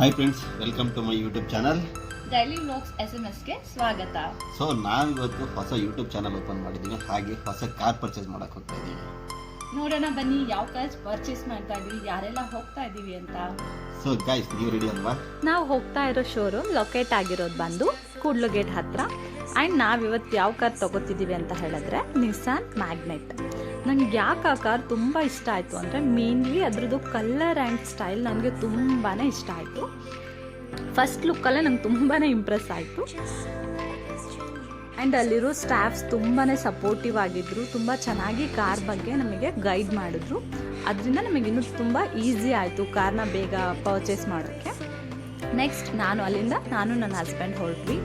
Hi friends welcome to my YouTube channel daily vlogs S M ಎಸ್ಗೆ ಸ್ವಾಗತ. So ನಾವಿವತ್ತು ಹೊಸ ಯೂಟ್ಯೂಬ್ ಚಾನಲ್ ಓಪನ್ ಮಾಡಿದ್ದೀನಿ. ಹಾಗೆ ಹೊಸ ಕಾರ್ ಪರ್ಚೇಸ್ ಮಾಡಕ್ಕೆ ಹೋಗ್ತಾ ಇದ್ದೀವಿ ನೋಡೋಣ ಬನ್ನಿ ಯಾವ ಕಾರ್ ಪರ್ಚೇಸ್ ಮಾಡ್ತಾ ಇದೀವಿ ಯಾರೆಲ್ಲ ಹೋಗ್ತಾ ಇದೀವಿ ಅಂತ. ಸೊ ಗೈಸ್ ನೀವು ರೆಡಿ ಅಲ್ವಾ? ನಾವು ಹೋಗ್ತಾ ಇರೋ ಶೋರೂಮ್ ಲೊಕೇಟ್ ಆಗಿರೋದು ಬಂದು ಕೂಡ್ಲು ಗೇಟ್ ಹತ್ರ. ಆ್ಯಂಡ್ ನಾವಿವತ್ತು ಯಾವ ಕಾರ್ ತೊಗೋತಿದ್ದೀವಿ ಅಂತ ಹೇಳಿದ್ರೆ ನಿಸಾನ್ ಮ್ಯಾಗ್ನೆಟ್ ನನಗೆ ಯಾಕೆ ಆ ಕಾರ್ ತುಂಬ ಇಷ್ಟ ಆಯಿತು ಅಂದರೆ ಮೇನ್ಲಿ ಅದ್ರದ್ದು ಕಲರ್ ಆ್ಯಂಡ್ ಸ್ಟೈಲ್ ನನಗೆ ತುಂಬಾ ಇಷ್ಟ ಆಯಿತು. ಫಸ್ಟ್ ಲುಕ್ಕಲ್ಲೇ ನಂಗೆ ತುಂಬಾ ಇಂಪ್ರೆಸ್ ಆಯಿತು. ಆ್ಯಂಡ್ ಅಲ್ಲಿರೋ ಸ್ಟಾಫ್ಸ್ ತುಂಬಾ ಸಪೋರ್ಟಿವ್ ಆಗಿದ್ರು, ತುಂಬ ಚೆನ್ನಾಗಿ ಕಾರ್ ಬಗ್ಗೆ ನಮಗೆ ಗೈಡ್ ಮಾಡಿದ್ರು. ಅದರಿಂದ ನಮಗೆ ಇನ್ನೂ ತುಂಬ ಈಸಿ ಆಯಿತು ಕಾರ್ನ ಬೇಗ ಪರ್ಚೇಸ್ ಮಾಡೋಕ್ಕೆ. ನೆಕ್ಸ್ಟ್ ನಾನು ಅಲ್ಲಿಂದ, ನಾನು ನನ್ನ ಹಸ್ಬೆಂಡ್ ಹೊರಟ್ವಿ.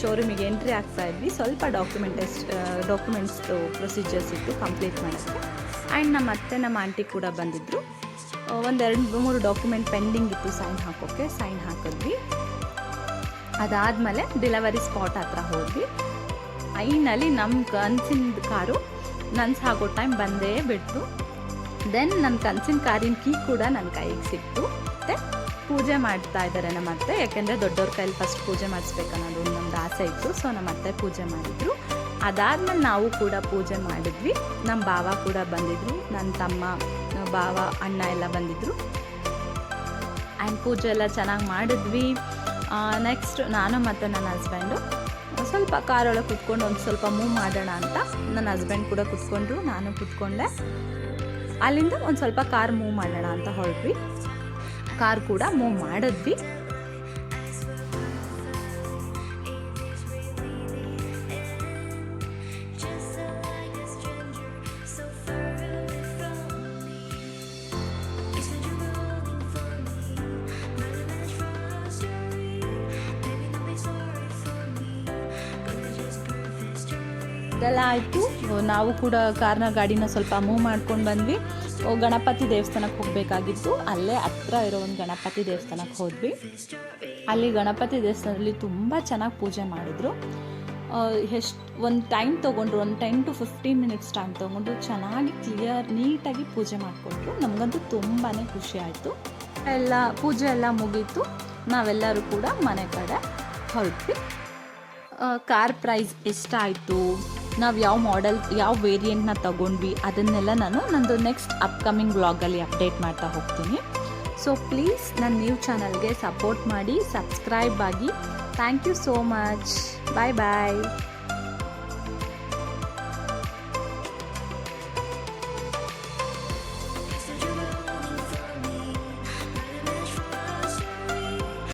ಶೋರೂಮಿಗೆ ಎಂಟ್ರಿ ಆಗ್ತಾ ಇದ್ವಿ. ಸ್ವಲ್ಪ ಡಾಕ್ಯುಮೆಂಟೆಸ್ ಡಾಕ್ಯುಮೆಂಟ್ಸ್ ಪ್ರೊಸೀಜರ್ಸ್ ಇತ್ತು ಕಂಪ್ಲೀಟ್ ಮಾಡೋಕ್ಕೆ. ಆ್ಯಂಡ್ ನಮ್ಮ ಅತ್ತೆ, ನಮ್ಮ ಆಂಟಿ ಕೂಡ ಬಂದಿದ್ದರು ಒಂದೆರಡು ಮೂರು ಡಾಕ್ಯುಮೆಂಟ್ ಪೆಂಡಿಂಗ್ ಇತ್ತು ಸೈನ್ ಹಾಕೋಕ್ಕೆ ಸೈನ್ ಹಾಕಿದ್ವಿ. ಅದಾದಮೇಲೆ ಡೆಲಿವರಿ ಸ್ಪಾಟ್ ಹತ್ರ ಹೋದ್ವಿ. ಐನಲ್ಲಿ ನಮ್ಮ ಕನ್ಸಿನ ಕಾರು ನನ್ಸ್ ಹಾಕೋ ಟೈಮ್ ಬಂದೇ ಬಿಡ್ತು. ದೆನ್ ನನ್ನ ಕನ್ಸಿನ ಕಾರಿನ ಕೀ ಕೂಡ ನನ್ನ ಕೈಗೆ ಸಿಕ್ತು. ಮತ್ತು ಪೂಜೆ ಮಾಡ್ತಾ ಇದ್ದಾರೆ ನಮ್ಮ ಅತ್ತೆ. ಯಾಕೆಂದರೆ ದೊಡ್ಡವ್ರ ಕೈಲಿ ಫಸ್ಟ್ ಪೂಜೆ ಮಾಡಿಸ್ಬೇಕು ಅನ್ನೋದು ಒಂದೊಂದು ಆಸೆ ಇತ್ತು. ಸೊ ನಮ್ಮ ಅತ್ತೆ ಪೂಜೆ ಮಾಡಿದ್ರು. ಅದಾದ್ಮೇಲೆ ನಾವು ಕೂಡ ಪೂಜೆ ಮಾಡಿದ್ವಿ. ನಮ್ಮ ಭಾವ ಕೂಡ ಬಂದಿದ್ರು. ನನ್ನ ತಮ್ಮ ಬಾವ ಅಣ್ಣ ಎಲ್ಲ ಬಂದಿದ್ರು. ಆ್ಯಂಡ್ ಪೂಜೆ ಎಲ್ಲ ಚೆನ್ನಾಗಿ ಮಾಡಿದ್ವಿ. ನೆಕ್ಸ್ಟ್ ನಾನು ಮತ್ತು ನನ್ನ ಹಸ್ಬೆಂಡು ಸ್ವಲ್ಪ ಕಾರೊಳಗೆ ಕುತ್ಕೊಂಡು ಒಂದು ಸ್ವಲ್ಪ ಮೂವ್ ಮಾಡೋಣ ಅಂತ ನನ್ನ ಹಸ್ಬೆಂಡ್ ಕೂಡ ಕುತ್ಕೊಂಡ್ರು, ನಾನು ಕುತ್ಕೊಂಡೆ. ಅಲ್ಲಿಂದ ಒಂದು ಸ್ವಲ್ಪ ಕಾರ್ ಮೂವ್ ಮಾಡೋಣ ಅಂತ ಹೊರಟ್ವಿ. ಕಾರ್ ಕೂಡ ಮೂವ್ ಮಾಡಿದ್ವಿ. ಇದೆಲ್ಲ ಆಯಿತು. ನಾವು ಕೂಡ ಕಾರ್ನ ಗಾಡಿನ ಸ್ವಲ್ಪ ಮೂವ್ ಮಾಡ್ಕೊಂಡು ಬಂದ್ವಿ. ಗಣಪತಿ ದೇವಸ್ಥಾನಕ್ಕೆ ಹೋಗಬೇಕಾಗಿತ್ತು. ಅಲ್ಲೇ ಹತ್ರ ಇರೋ ಒಂದು ಗಣಪತಿ ದೇವಸ್ಥಾನಕ್ಕೆ ಹೋದ್ವಿ. ಅಲ್ಲಿ ಗಣಪತಿ ದೇವಸ್ಥಾನದಲ್ಲಿ ತುಂಬ ಚೆನ್ನಾಗಿ ಪೂಜೆ ಮಾಡಿದರು. ಎಷ್ಟು, ಒಂದು ಟೈಮ್ ತೊಗೊಂಡ್ರು, ಒಂದು ten to fifteen minutes time ತೊಗೊಂಡು ಚೆನ್ನಾಗಿ ಕ್ಲಿಯರ್ ನೀಟಾಗಿ ಪೂಜೆ ಮಾಡಿಕೊಟ್ರು ನಮಗಂತೂ ತುಂಬಾ ಖುಷಿ ಆಯಿತು. ಎಲ್ಲ, ಪೂಜೆ ಎಲ್ಲ ಮುಗೀತು. ನಾವೆಲ್ಲರೂ ಕೂಡ ಮನೆ ಕಡೆ ಹೊರಟ್ವಿ. ಕಾರ್ ಪ್ರೈಸ್ ಎಷ್ಟಾಯಿತು ನಾವು ಯಾವ ಮಾಡೆಲ್ ಯಾವ ವೇರಿಯಂಟ್ನ ತಗೊಂಡ್ವಿ, ಅದನ್ನೆಲ್ಲ ನಾನು ನಂದು ನೆಕ್ಸ್ಟ್ ಅಪ್ಕಮಿಂಗ್ ವ್ಲಾಗಲ್ಲಿ ಅಪ್ಡೇಟ್ ಮಾಡ್ತಾ ಹೋಗ್ತೀನಿ. ಸೊ ಪ್ಲೀಸ್ ನನ್ನ ನ್ಯೂ ಚಾನಲ್ಗೆ ಸಪೋರ್ಟ್ ಮಾಡಿ ಸಬ್ಸ್ಕ್ರೈಬ್ ಆಗಿ. Thank you so much bye bye